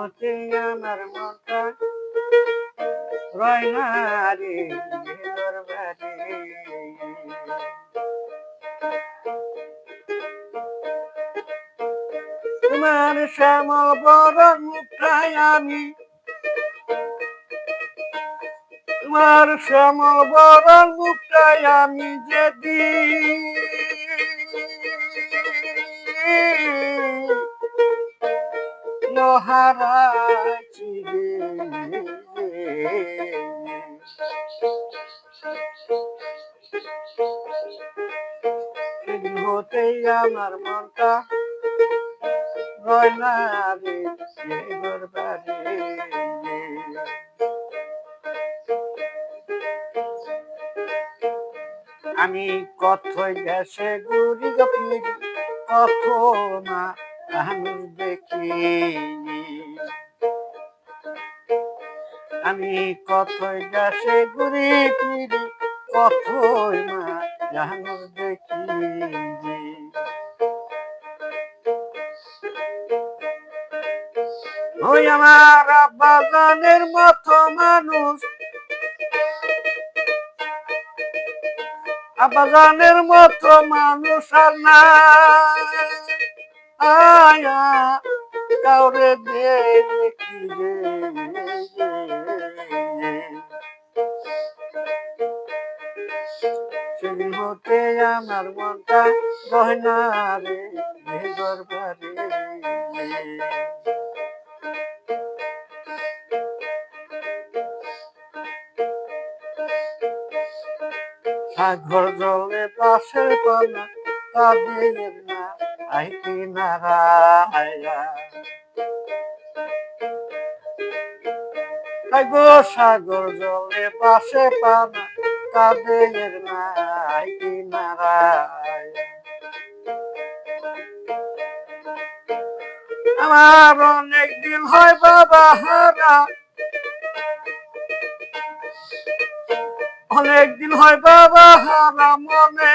হতে আমার মনটা রয় না রে দরবারে তোমার শ্যামল বড় মুখটাই আমি তোমার শ্যামল বড় মুখটাই আমি হতেই আমার মনটা রয় না রে দরবারে আমি কথই গেছে গুড়ি গপিরি কত না আমি দেখি আমি কথই গেছে গুড়ি পিড়ি কতই মা জানো দেখি ওই আমার বাগানের মতো মানুষ আবাগানের মতো মানুষ আর না আয়া, কাউরে দেখি রে। সেদিন হতে আমার মনটা গহনা রে সাগর জলে পাশের পানা তাদের না আইতি নারায়া সাগর জলে পাশে পানা তাদের না আইতি নারায়া আমার অনেক দিন হয় বাবা হারা অনেক দিন হয় বাবা, হারা মনে।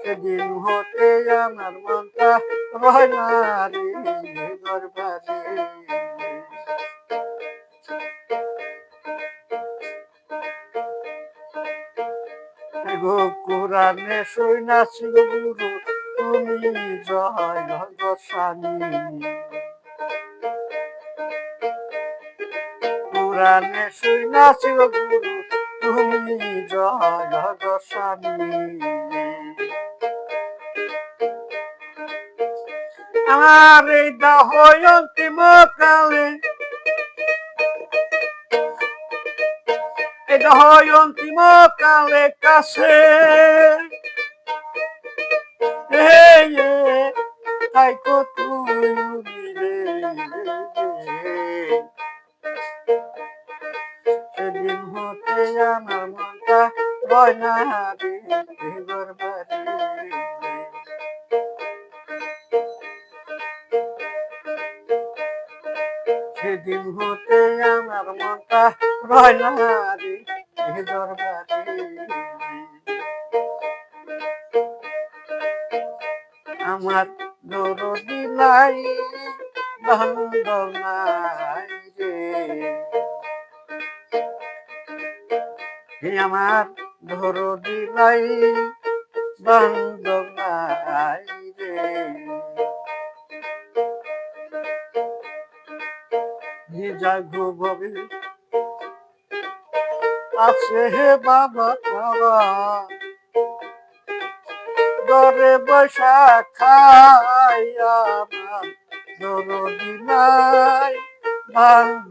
সেদিন হতে আমার মনটা রয় না রে, দরবারে। গো কোরআনে সৈনাছি গো গুরু। তুমি জয় ভগসানী পুরাণে সৈনাছি গো গুরু তুমি জয় ভগসানী আমার এই দাহ অন্তিম কালে এই দাহ অন্তিম কালে কাছে আমার মনটা রয় না রে দরবারে সেদিন হতে আমার মনটা না রে আমার নাই বন্ধ নাই আমার দরদি নাই বন্ধ রে। হে জাগো ভবে আছে হে বাবা তারা। ঘরে বসা খাই আমার দরদি নাই ভাঙ্গ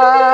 Ah.